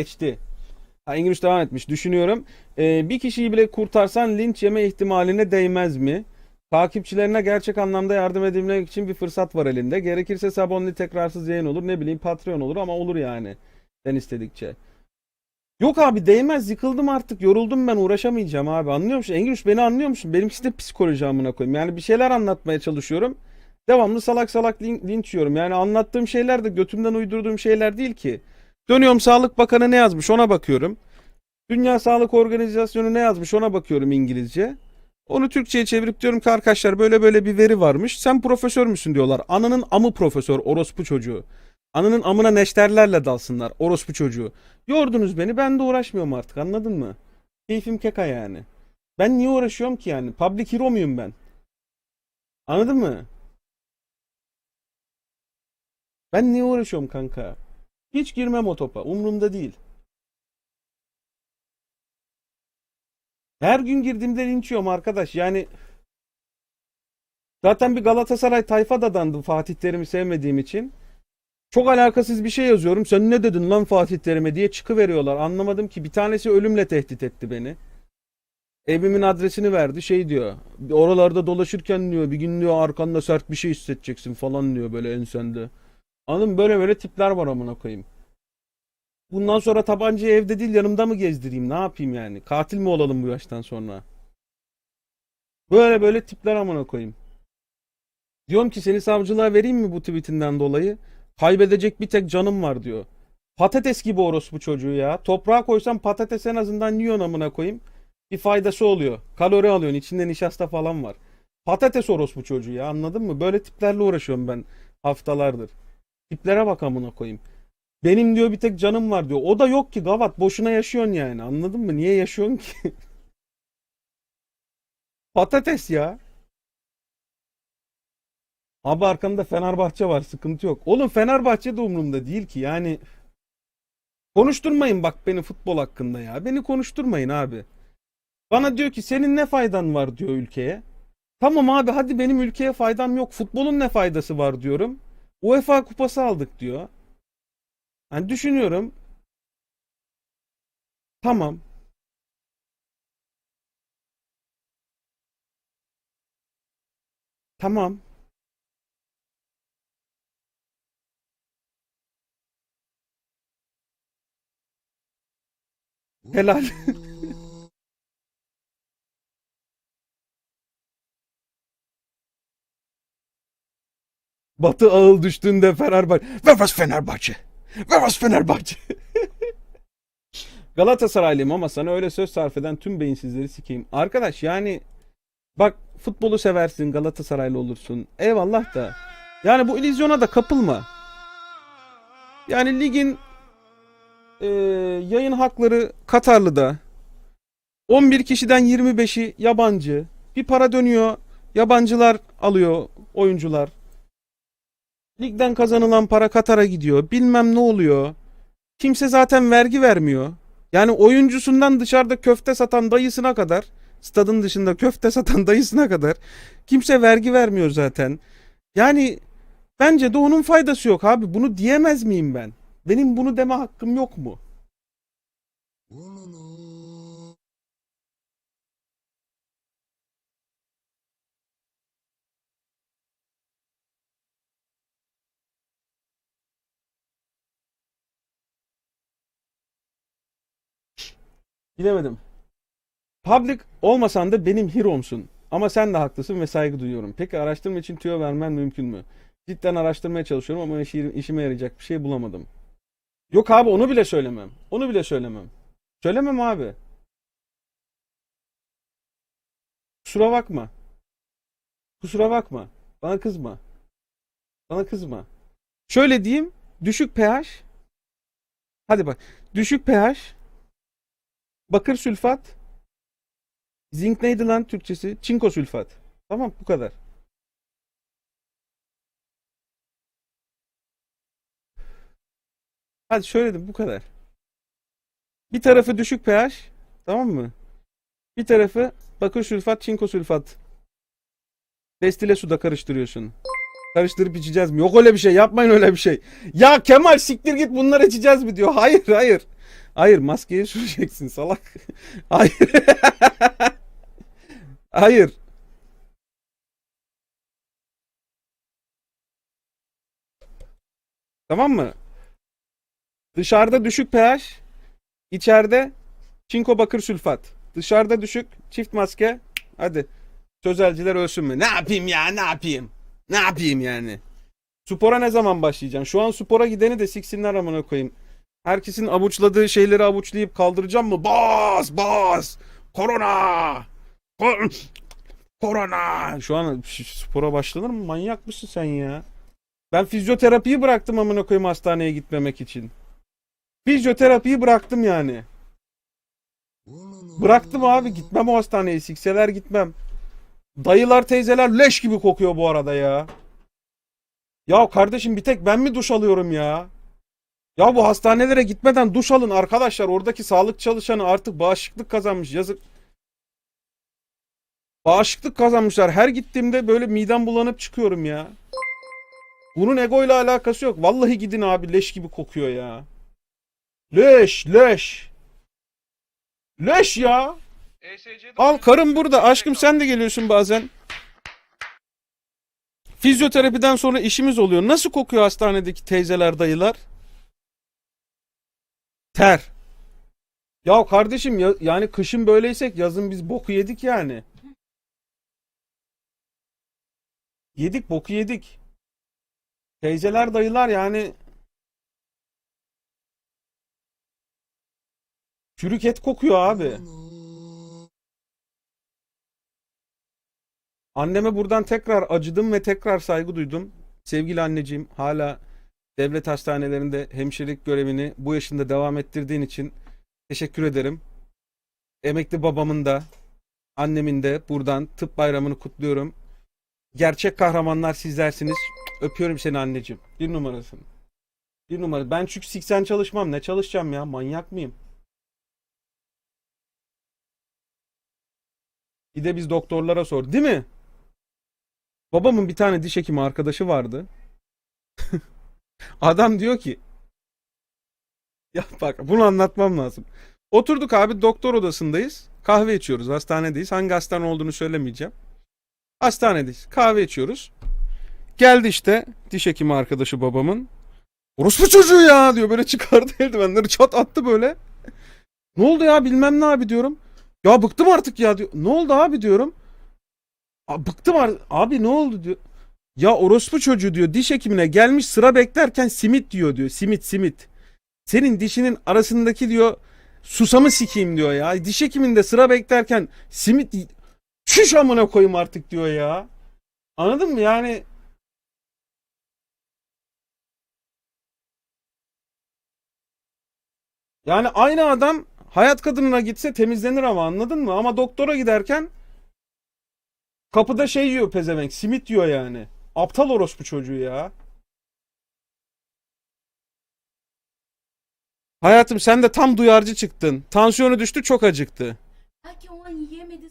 geçti. Ha, İngiliz devam etmiş. Düşünüyorum. Ee, bir kişiyi bile kurtarsan linç yeme ihtimaline değmez mi? Takipçilerine gerçek anlamda yardım edebilmek için bir fırsat var elinde. Gerekirse sabonlu tekrarsız yayın olur. Ne bileyim Patreon olur ama olur yani. Sen istedikçe. Yok abi değmez. Yıkıldım artık. Yoruldum ben. Uğraşamayacağım abi. Anlıyor musun? Engin beni anlıyor musun? Benimkisi de psikoloji amına koyayım. Yani bir şeyler anlatmaya çalışıyorum. Devamlı salak salak lin- linç yiyorum. Yani anlattığım şeyler de götümden uydurduğum şeyler değil ki. Dönüyorum Sağlık Bakanı ne yazmış ona bakıyorum. Dünya Sağlık Organizasyonu ne yazmış ona bakıyorum İngilizce. Onu Türkçe'ye çevirip diyorum ki arkadaşlar böyle böyle bir veri varmış. Sen profesör müsün diyorlar. Ananın amı profesör orospu çocuğu. Ananın amına neşterlerle dalsınlar orospu çocuğu. Yordunuz beni ben de uğraşmıyorum artık anladın mı? Keyfim keka yani. Ben niye uğraşıyorum ki yani? Public hero muyum ben? Anladın mı? Ben niye uğraşıyorum kanka? Hiç girmem o topa. Umurumda değil. Her gün girdiğimde linç yiyorum arkadaş. Yani zaten bir Galatasaray tayfa dadandı Fatih Terim'i sevmediğim için. Çok alakasız bir şey yazıyorum. Sen ne dedin lan Fatih Terim'e diye çıkıveriyorlar. Anlamadım ki. Bir tanesi ölümle tehdit etti beni. Evimin adresini verdi. Şey diyor. Oralarda dolaşırken diyor bir gün diyor arkanda sert bir şey hissedeceksin falan diyor böyle ensende. Anladın? Böyle böyle tipler var amına koyayım. Bundan sonra tabancayı evde değil yanımda mı gezdireyim? Ne yapayım yani? Katil mi olalım bu yaştan sonra? Böyle böyle tipler amına koyayım. Diyorum ki seni savcılığa vereyim mi bu tweetinden dolayı? Kaybedecek bir tek canım var diyor. Patates gibi orospu çocuğu ya. Toprağa koysam patates en azından yiyorsun amına koyayım. Bir faydası oluyor. Kalori alıyorsun. içinde nişasta falan var. Patates orospu çocuğu ya anladın mı? Böyle tiplerle uğraşıyorum ben haftalardır. Tiplere bak amına koyayım. Benim diyor bir tek canım var diyor. O da yok ki Gavat. Boşuna yaşıyorsun yani. Anladın mı? Niye yaşıyorsun ki? Patates ya. Abi arkamda Fenerbahçe var. Sıkıntı yok. Oğlum Fenerbahçe de umurumda değil ki. Yani konuşturmayın bak beni futbol hakkında ya. Beni konuşturmayın abi. Bana diyor ki senin ne faydan var diyor ülkeye. Tamam abi hadi benim ülkeye faydam yok. Futbolun ne faydası var diyorum. UEFA kupası aldık diyor. Hani düşünüyorum. Tamam. Tamam. Helal. Batı ağıl düştüğünde Fenerbahçe. Ver was Fenerbahçe. Ver was Fenerbahçe. Galatasaraylıyım ama sana öyle söz sarf eden tüm beyinsizleri sikeyim. Arkadaş yani bak futbolu seversin Galatasaraylı olursun. Eyvallah da. Yani bu illüzyona da kapılma. Yani ligin e, yayın hakları Katarlı'da. 11 kişiden 25'i yabancı. Bir para dönüyor. Yabancılar alıyor oyuncular. Ligden kazanılan para Katar'a gidiyor. Bilmem ne oluyor. Kimse zaten vergi vermiyor. Yani oyuncusundan dışarıda köfte satan dayısına kadar, stadın dışında köfte satan dayısına kadar kimse vergi vermiyor zaten. Yani bence de onun faydası yok abi. Bunu diyemez miyim ben? Benim bunu deme hakkım yok mu? Bilemedim. Public olmasan da benim hero'msun. Ama sen de haklısın ve saygı duyuyorum. Peki araştırma için tüyo vermen mümkün mü? Cidden araştırmaya çalışıyorum ama işi- işime yarayacak bir şey bulamadım. Yok abi onu bile söylemem. Onu bile söylemem. Söylemem abi. Kusura bakma. Kusura bakma. Bana kızma. Bana kızma. Şöyle diyeyim. Düşük pH. Hadi bak. Düşük pH. Bakır sülfat. Zinc neydi lan Türkçesi? Çinko sülfat. Tamam bu kadar. Hadi söyledim bu kadar. Bir tarafı düşük pH. Tamam mı? Bir tarafı bakır sülfat, çinko sülfat. Destile suda karıştırıyorsun. Karıştırıp içeceğiz mi? Yok öyle bir şey. Yapmayın öyle bir şey. Ya Kemal siktir git bunları içeceğiz mi diyor. Hayır hayır. Hayır maskeyi süreceksin salak. Hayır. Hayır. Tamam mı? Dışarıda düşük pH, içeride çinko bakır sülfat. Dışarıda düşük, çift maske. Hadi. Sözelciler ölsün mü? Ne yapayım ya ne yapayım? Ne yapayım yani? Spora ne zaman başlayacağım? Şu an spora gideni de siksinler amına koyayım. Herkesin avuçladığı şeyleri avuçlayıp kaldıracağım mı? Bas bas. Korona. Kor- Korona. Şu an spora başlanır mı? Manyak mısın sen ya? Ben fizyoterapiyi bıraktım amına koyayım hastaneye gitmemek için. Fizyoterapiyi bıraktım yani. Bıraktım abi gitmem o hastaneye. Sikseler gitmem. Dayılar teyzeler leş gibi kokuyor bu arada ya. Ya kardeşim bir tek ben mi duş alıyorum ya? Ya bu hastanelere gitmeden duş alın arkadaşlar. Oradaki sağlık çalışanı artık bağışıklık kazanmış. Yazık. Bağışıklık kazanmışlar. Her gittiğimde böyle midem bulanıp çıkıyorum ya. Bunun egoyla alakası yok. Vallahi gidin abi leş gibi kokuyor ya. Leş, leş. Leş ya. Al karım burada. Aşkım sen de geliyorsun bazen. Fizyoterapiden sonra işimiz oluyor. Nasıl kokuyor hastanedeki teyzeler, dayılar? Ter. Ya kardeşim ya- yani kışın böyleysek yazın biz boku yedik yani. Yedik boku yedik. Teyzeler, dayılar yani çürük et kokuyor abi. Anneme buradan tekrar acıdım ve tekrar saygı duydum. Sevgili anneciğim hala devlet hastanelerinde hemşirelik görevini bu yaşında devam ettirdiğin için teşekkür ederim. Emekli babamın da annemin de buradan tıp bayramını kutluyorum. Gerçek kahramanlar sizlersiniz. Öpüyorum seni anneciğim. Bir numarasın. Bir numara. Ben çünkü 80 çalışmam. Ne çalışacağım ya? Manyak mıyım? Bir de biz doktorlara sor. Değil mi? Babamın bir tane diş hekimi arkadaşı vardı. Adam diyor ki ya bak bunu anlatmam lazım. Oturduk abi doktor odasındayız. Kahve içiyoruz. Hastanedeyiz. Hangi hastane olduğunu söylemeyeceğim. Hastanedeyiz. Kahve içiyoruz. Geldi işte diş hekimi arkadaşı babamın. Orospu çocuğu ya diyor. Böyle çıkardı eldivenleri çat attı böyle. Ne oldu ya bilmem ne abi diyorum. Ya bıktım artık ya diyor. Ne oldu abi diyorum. "Aa, bıktım artık. Abi ne oldu diyor. Ya orospu çocuğu diyor diş hekimine gelmiş sıra beklerken simit diyor diyor. Simit simit. Senin dişinin arasındaki diyor susamı sikeyim diyor ya. Diş hekiminde sıra beklerken simit şuş amına koyayım artık diyor ya. Anladın mı yani? Yani aynı adam hayat kadınına gitse temizlenir ama anladın mı? Ama doktora giderken kapıda şey yiyor pezevenk simit yiyor yani. Aptal orospu çocuğu ya. Hayatım sen de tam duyarcı çıktın. Tansiyonu düştü çok acıktı. Belki o an yiyemedi.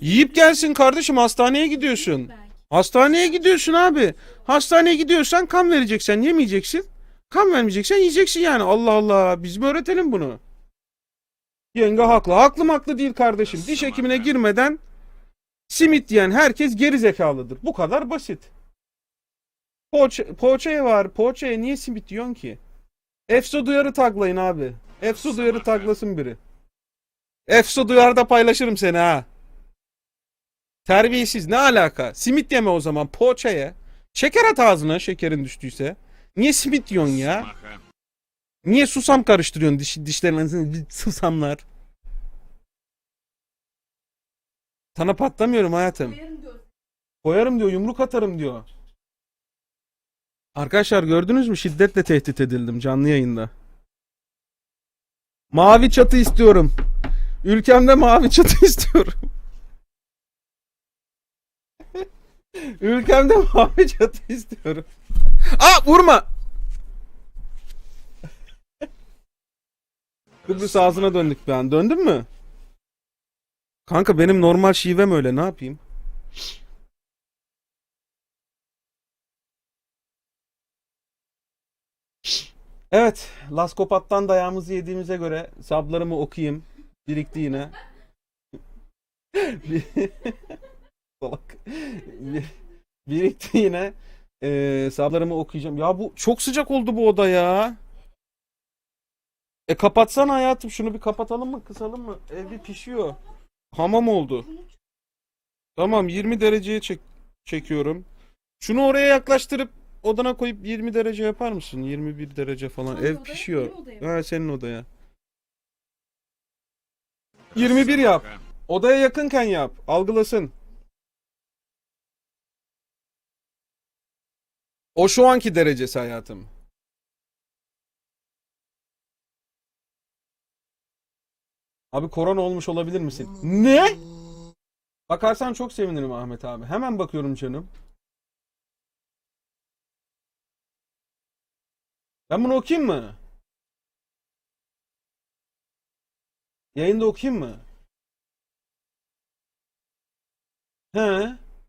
Yiyip gelsin kardeşim hastaneye gidiyorsun. Hastaneye gidiyorsun abi. Hastaneye gidiyorsan kan vereceksen yemeyeceksin. Kan vermeyeceksen yiyeceksin yani. Allah Allah. Biz mi öğretelim bunu? Yenge haklı. Haklı haklı değil kardeşim. Diş hekimine girmeden simit yiyen herkes geri zekalıdır. Bu kadar basit. Poğaça, poğaçaya var. Poğaçaya niye simit yiyorsun ki? Efso duyarı taglayın abi. Efso duyarı taglasın biri. Efso duyarda paylaşırım seni ha. Terbiyesiz ne alaka? Simit yeme o zaman poğaça ye. Şeker at ağzına şekerin düştüyse. Niye simit yiyorsun ya? Niye susam karıştırıyorsun diş, dişlerin susamlar? Sana patlamıyorum hayatım. Koyarım diyor yumruk atarım diyor. Arkadaşlar gördünüz mü şiddetle tehdit edildim canlı yayında. Mavi çatı istiyorum. Ülkemde mavi çatı istiyorum. Ülkemde mavi çatı istiyorum. Aa vurma. Kıbrıs ağzına döndük bir an. Döndün mü? Kanka benim normal şivem öyle ne yapayım? Evet, Laskopat'tan dayağımızı yediğimize göre sablarımı okuyayım. Birikti yine. Birikti yine. Ee, sablarımı okuyacağım. Ya bu çok sıcak oldu bu oda ya. E kapatsana hayatım. Şunu bir kapatalım mı, kısalım mı? Ev bir pişiyor. Hamam oldu. Tamam 20 dereceye çek çekiyorum. Şunu oraya yaklaştırıp odana koyup 20 derece yapar mısın? 21 derece falan. Hangi Ev odaya? pişiyor. Benim odaya mı? Ha senin odaya. 21 yap. Odaya yakınken yap. Algılasın. O şu anki derecesi hayatım. Abi korona olmuş olabilir misin? Ne? Bakarsan çok sevinirim Ahmet abi. Hemen bakıyorum canım. Ben bunu okuyayım mı? Yayında okuyayım mı? He.